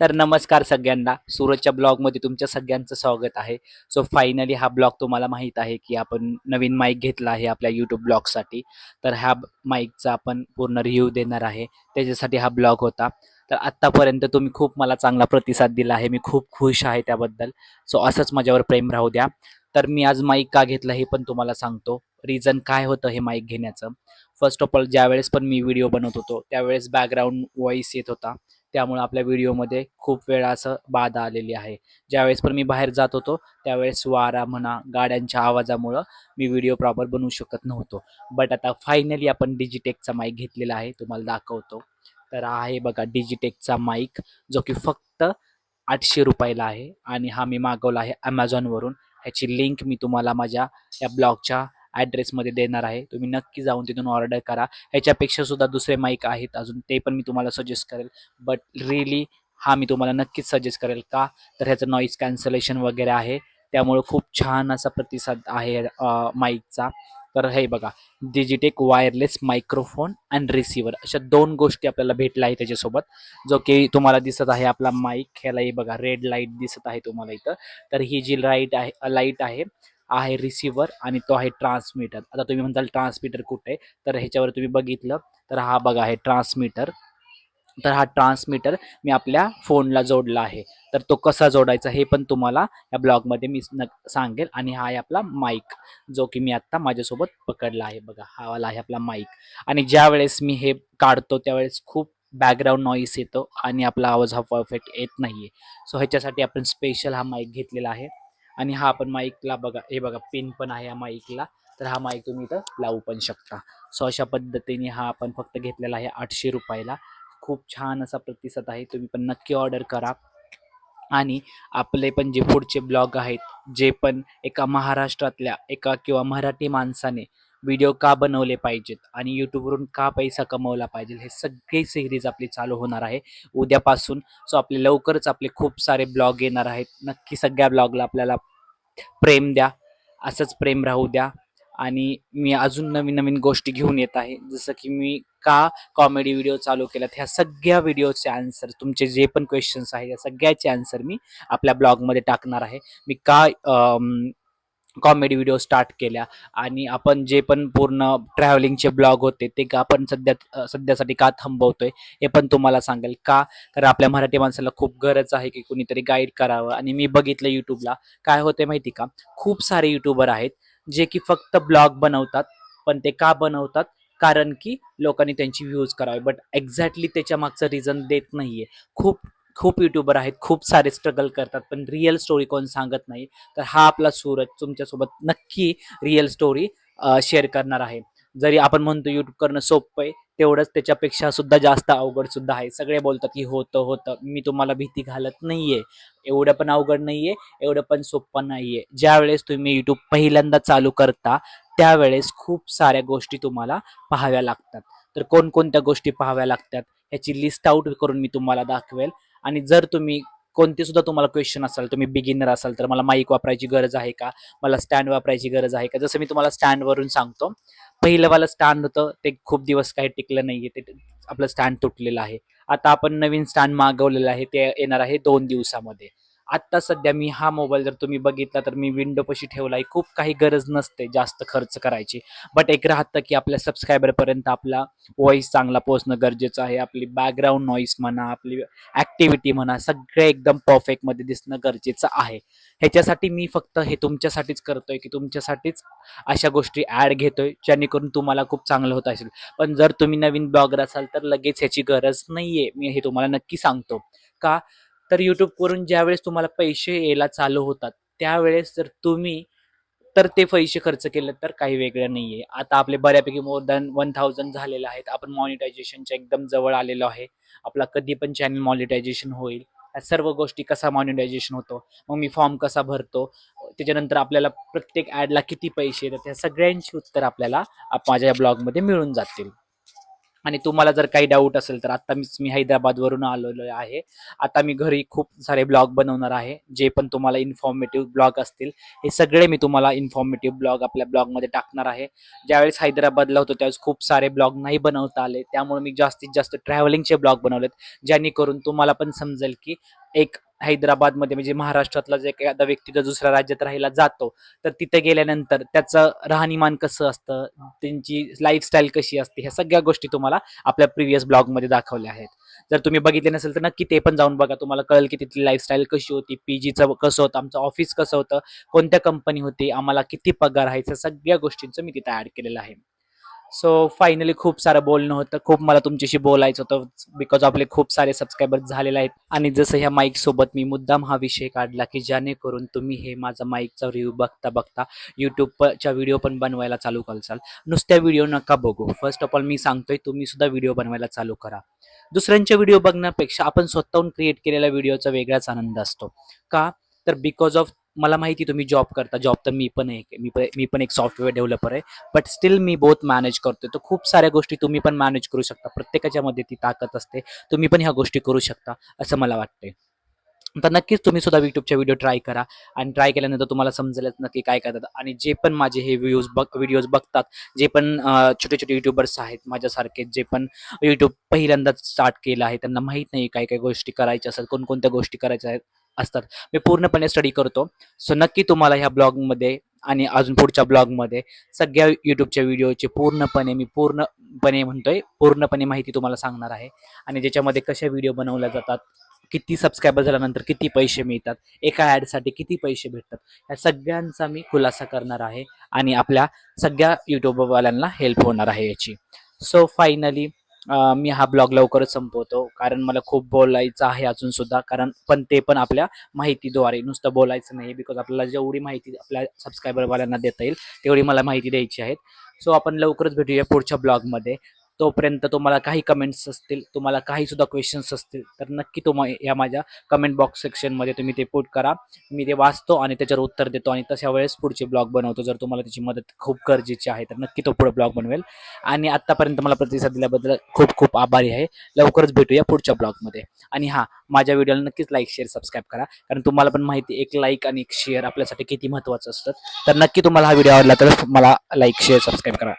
तर नमस्कार सगळ्यांना. सूरजच्या ब्लॉगमध्ये तुमच्या सगळ्यांचं स्वागत आहे. सो फायनली हा ब्लॉग तुम्हाला माहीत आहे की आपण नवीन माईक घेतला आहे आपल्या यूट्यूब ब्लॉगसाठी. तर ह्या माईकचा आपण पूर्ण रिव्ह्यू देणार आहे. त्याच्यासाठी हा ब्लॉग होता. तर आत्तापर्यंत तुम्ही खूप मला चांगला प्रतिसाद दिला आहे. मी खूप खुश आहे त्याबद्दल. सो असंच माझ्यावर प्रेम राहू द्या. तर मी आज माईक का घेतलं हे पण तुम्हाला सांगतो. रिझन काय होतं हे माईक घेण्याचं? फर्स्ट ऑफ ऑल ज्यावेळेस पण मी व्हिडिओ बनवत होतो त्यावेळेस बॅकग्राऊंड वॉईस येत होता. त्यामुळे आपल्या व्हिडिओमध्ये खूप वेळा असं बाधा आलेली आहे. ज्यावेळेस पण मी बाहेर जात होतो त्यावेळेस वारा म्हणा गाड्यांच्या आवाजामुळं मी व्हिडिओ प्रॉपर बनवू शकत नव्हतो. बट आता फायनली आपण डिजिटेकचा माईक घेतलेला आहे तुम्हाला दाखवतो. तर हा आहे बघा डिजिटेकचा माईक जो की फक्त आठशे रुपयाला आहे. आणि हा मी मागवला आहे ॲमेझॉनवरून ह्याची लिंक मी तुम्हाला माझ्या या ब्लॉगच्या ॲड्रेसमध्ये देणार आहे. तुम्ही नक्की जाऊन तिथून ऑर्डर करा. ह्याच्यापेक्षा सुद्धा दुसरे माईक आहेत अजून. ते पण मी तुम्हाला सजेस्ट करेल. बट रिअली हा मी तुम्हाला नक्कीच सजेस्ट करेल का? तर ह्याचं नॉईज कॅन्सलेशन वगैरे आहे. त्यामुळं खूप छान असा प्रतिसाद आहे माईकचा तर हे बघा. Digitek wireless microphone and receiver अशा दोन गोष्टी आपल्याला भेटल्या आहे त्याच्यासोबत. जो की तुम्हाला दिसत आहे आपला माईक ह्यालाही बघा रेड लाइट दिसत आहे तुम्हाला इथं. तर ही जी लाइट आहे लाइट आहे आहे रिसिव्हर आणि तो आहे ट्रान्समीटर आता तुम्ही म्हणताल ट्रान्समीटर कुठे? आहे? तर ह्याच्यावर तुम्ही बघितलं तर हा बघा आहे ट्रान्समीटर तर हा ट्रान्समीटर मी आपल्या फोनला जोडला आहे. तर तो कसा जोडायचा हे पण तुम्हाला या ब्लॉगमध्ये मी न सांगेल आणि हा आहे आपला माईक जो की मी आत्ता माझ्यासोबत पकडला आहे. बघा हा वाला आहे आपला माईक आणि ज्या वेळेस मी हे काढतो त्यावेळेस खूप बॅकग्राऊंड नॉईस येतो आणि आपला आवाज हा परफेक्ट येत नाही आहे सो ह्याच्यासाठी आपण स्पेशल हा माईक घेतलेला आहे. आणि हा आपण माईकला बघा हे बघा पिन पण आहे या माईकला. तर हा माईक तुम्ही इथं लावू पण शकता. सो अशा पद्धतीने हा आपण फक्त घेतलेला आहे आठशे रुपयाला. खूप छान असा प्रतिसाद आहे. तुम्ही पण नक्की ऑर्डर करा. आणि आपले पण जे पुढचे ब्लॉग आहेत जे पण एका महाराष्ट्रातल्या एका किंवा मराठी माणसाने व्हिडिओ का बनवले पाहिजेत आणि यूट्यूबवरून का पैसा कमवला पाहिजे हे सगळी सिरीज आपली चालू होणार आहे. उद्यापासून सो आपले लवकरच आपले खूप सारे ब्लॉग येणार आहेत. नक्की सगळ्या ब्लॉगला आपल्याला प्रेम द्या असंच प्रेम राहू द्या. आणि मी अजून नवीन नवीन गोष्टी घेऊन येत आहे. जसं की मी का कॉमेडी व्हिडिओ चालू केलात ह्या सगळ्या व्हिडिओचे आन्सर तुमचे जे पण क्वेश्चन्स आहेत या सगळ्याचे आन्सर मी आपल्या ब्लॉगमध्ये टाकणार आहे. मी का कॉमेडी व्हिडिओ स्टार्ट केल्या. आणि आपण जे पण पूर्ण ट्रॅव्हलिंगचे ब्लॉग होते ते का आपण सध्या सध्यासाठी का थांबवतोय हे पण तुम्हाला सांगेल का? तर आपल्या मराठी माणसाला खूप गरज आहे की कुणीतरी गाईड करावं. आणि मी बघितलं यूट्यूबला काय होते माहिती का? खूप सारे युट्यूबर आहेत जे की फक्त ब्लॉग बनवतात पण ते का बनवतात? कारण की लोकांनी त्यांची व्ह्यूज करावे. बट एक्झॅक्टली त्याच्या मागचं रिझन देत नाहीये. खूप खूप युट्यूबर आहेत खूप सारे स्ट्रगल करतात पण रिअल स्टोरी कोण सांगत नाही. तर हा आपला सूरज तुमच्यासोबत नक्की रिअल स्टोरी शेअर करणार आहे. जरी आपण म्हणतो यूट्यूब करणं सोपं आहे तेवढंच त्याच्यापेक्षा सुद्धा जास्त अवघड सुद्धा आहे. सगळे बोलतात की होतं होतं. मी तुम्हाला भीती घालत नाहीये. एवढं पण अवघड नाहीये एवढं पण सोपं नाहीये. ज्या वेळेस तुम्ही युट्यूब पहिल्यांदा चालू करता त्यावेळेस खूप साऱ्या गोष्टी तुम्हाला पाहाव्या लागतात. तर कोणकोणत्या गोष्टी पाहाव्या लागतात ह्याची लिस्ट आउट करून मी तुम्हाला दाखवेल. आणि जर तुम्ही कोणते सुद्धा तुम्हाला क्वेश्चन असाल तुम्ही बिगिनर असाल तर मला माईक वापरायची गरज आहे का? मला स्टँड वापरायची गरज आहे का? जसं मी तुम्हाला स्टँडवरून सांगतो पहिलंवालं स्टँड होतं ते खूप दिवस काही टिकलं नाहीये ते आपलं स्टँड तुटलेलं आहे. आता आपण नवीन स्टँड मागवलेलं आहे ते येणार आहे दोन दिवसामध्ये. आत्ता सध्या मी हा मोबाईल जर तुम्ही बघितला तर मी विंडोपाशी ठेवला आहे खूप काही गरज नसते जास्त खर्च करायची. बट एक राहतं की आपल्या सबस्क्रायबरपर्यंत आपला व्हॉइस चांगला पोहोचणं गरजेचं आहे. आपली बॅकग्राऊंड नॉईस म्हणा आपली ॲक्टिव्हिटी म्हणा सगळे एकदम परफेक्टमध्ये दिसणं गरजेचं आहे. ह्याच्यासाठी मी फक्त हे तुमच्यासाठीच करतोय की तुमच्यासाठीच अशा गोष्टी ॲड घेतोय जेणेकरून तुम्हाला खूप चांगलं होत असेल. पण जर तुम्ही नवीन ब्लॉगर असाल तर लगेच ह्याची गरज नाहीये. मी हे तुम्हाला नक्की सांगतो. का? तर यूट्यूबवरून ज्यावेळेस तुम्हाला पैसे यायला चालू होतात त्यावेळेस जर तुम्ही तर ते पैसे खर्च केले तर काही वेगळं नाही आहे आता आपले बऱ्यापैकी मोर दॅन वन थाउजंड झालेलं आहेत. आपण मॉनिटायझेशनच्या एकदम जवळ आलेलो आहे. आपला कधी पण चॅनल मॉनिटायझेशन होईल. या सर्व गोष्टी कसा मॉनिटायझेशन होतो मग मी फॉर्म कसा भरतो त्याच्यानंतर आपल्याला प्रत्येक ॲडला किती पैसे येतात त्या सगळ्यांची उत्तर आपल्याला आप- माझ्या या ब्लॉगमध्ये मिळून जातील. आणि तुम्हाला जर काही डाऊट असेल तर आता मीच मी हैदराबादवरून आलेलो आहे. आता मी घरी खूप सारे ब्लॉग बनवणार आहे जे पण तुम्हाला इन्फॉर्मेटिव्ह ब्लॉग असतील हे सगळे मी तुम्हाला इन्फॉर्मेटिव्ह ब्लॉग आपल्या ब्लॉगमध्ये टाकणार आहे. ज्यावेळेस हैदराबादला होतो त्यावेळेस खूप सारे ब्लॉग नाही बनवता आले. त्यामुळे मी जास्तीत जास्त ट्रॅव्हलिंगचे ब्लॉग बनवलेत जेणेकरून तुम्हाला पण समजेल की एक हैदराबादमध्ये म्हणजे महाराष्ट्रातला जे एखादा व्यक्ती जर दुसऱ्या राज्यात राहायला जातो तर तिथे गेल्यानंतर त्याचं राहणीमान कसं असतं? त्यांची लाईफस्टाईल कशी असते? ह्या सगळ्या गोष्टी तुम्हाला आपल्या प्रिव्हियस ब्लॉगमध्ये दाखवल्या आहेत. जर तुम्ही बघितले नसेल तर नक्की ते पण जाऊन बघा. तुम्हाला कळेल की तिथली लाईफस्टाईल कशी होती? पी जीचं कसं होतं? आमचं ऑफिस कसं होतं? कोणत्या कंपनी होती? आम्हाला किती पगार आहे? सगळ्या गोष्टींचं मी तिथे ऍड केलेलं आहे. सो फायनली खूप सारं बोलणं होतं. खूप मला तुमच्याशी बोलायचं होतं बिकॉज आपले खूप सारे सबस्क्रायबर झालेले आहेत. आणि जसं ह्या माईक सोबत मी मुद्दाम हा विषय काढला की जेणेकरून तुम्ही हे माझा माईकचा रिव्ह्यू बघता बघता यूट्यूबच्या व्हिडिओ पण बनवायला चालू करसाल. नुसत्या व्हिडिओ नका बघू. फर्स्ट ऑफ ऑल मी सांगतोय तुम्ही सुद्धा व्हिडिओ बनवायला चालू करा. दुसऱ्यांचे व्हिडिओ बघण्यापेक्षा आपण स्वतःहून क्रिएट केलेल्या व्हिडिओचा वेगळाच आनंद असतो. का? तर बिकॉज ऑफ मला माहिती तुम्ही जॉब करता. जॉब तर मी पण एक मी पण मी पण एक सॉफ्टवेअर डेव्हलपर आहे. बट स्टील मी बोथ मॅनेज करतोय. तर खूप साऱ्या गोष्टी तुम्ही पण मॅनेज करू शकता. प्रत्येकाच्या मध्ये ती ताकद असते. तुम्ही पण ह्या गोष्टी करू शकता असं मला वाटतंय. तर नक्कीच तुम्ही सुद्धा यूट्यूबच्या व्हिडिओ ट्राय करा. आणि ट्राय केल्यानंतर तुम्हाला समजेलच नक्की काय करतात. आणि जे पण माझे हे व्ह्यूज बघ व्हिडिओज बघतात जे पण छोटे छोटे युट्यूबर्स आहेत माझ्यासारखे जे पण युट्यूब पहिल्यांदाच स्टार्ट केलं आहे त्यांना माहीत नाही काय काय गोष्टी करायच्या असतात कोणकोणत्या गोष्टी करायच्या आहेत. असतात. मी पूर्णपणे स्टडी करतो. सो नक्की तुम्हाला ह्या ब्लॉगमध्ये आणि अजून पुढच्या ब्लॉगमध्ये सगळ्या यूट्यूबच्या व्हिडिओची पूर्णपणे मी पूर्णपणे म्हणतोय पूर्णपणे माहिती तुम्हाला सांगणार आहे. आणि ज्याच्यामध्ये कशा व्हिडिओ बनवल्या जातात किती सबस्क्रायबर झाल्यानंतर किती पैसे मिळतात एका ॲडसाठी किती पैसे भेटतात या सगळ्यांचा मी खुलासा करणार आहे आणि आपल्या सगळ्या यूट्यूबवाल्यांना हेल्प होणार आहे याची. सो फायनली मी हा ब्लॉग लवकरच संपवतो. कारण मला खूप बोलायचं आहे अजून सुद्धा. कारण पण ते पण आपल्या माहितीद्वारे. नुसतं बोलायचं नाही बिकॉज आपल्याला जेवढी माहिती आपल्या सबस्क्रायबरवाल्यांना देता येईल तेवढी मला माहिती द्यायची आहेत. सो आपण लवकरच भेटूया पुढच्या ब्लॉगमध्ये. तोपर्यंत तुम्हाला काही कमेंट्स असतील तुम्हाला काही सुद्धा क्वेश्चन्स असतील तर नक्की तुम्हा या माझ्या कमेंट बॉक्स सेक्शनमध्ये तुम्ही ते पुट करा. मी ते वाचतो आणि त्याच्यावर उत्तर देतो आणि तशा वेळेस पुढचे ब्लॉग बनवतो. जर तुम्हाला त्याची मदत खूप गरजेची आहे तर नक्की तो पुढे ब्लॉग बनवेल. आणि आत्तापर्यंत मला प्रतिसाद दिल्याबद्दल खूप खूप आभारी आहे. लवकरच भेटूया पुढच्या ब्लॉगमध्ये आणि हां माझ्या व्हिडिओला नक्कीच लाईक शेअर सबस्क्राईब करा. कारण तुम्हाला पण माहिती एक लाईक आणि एक शेअर आपल्यासाठी किती महत्त्वाचं असतं. तर नक्की तुम्हाला हा व्हिडिओ आवडला तर मला लाईक शेअर सबस्क्राईब करा.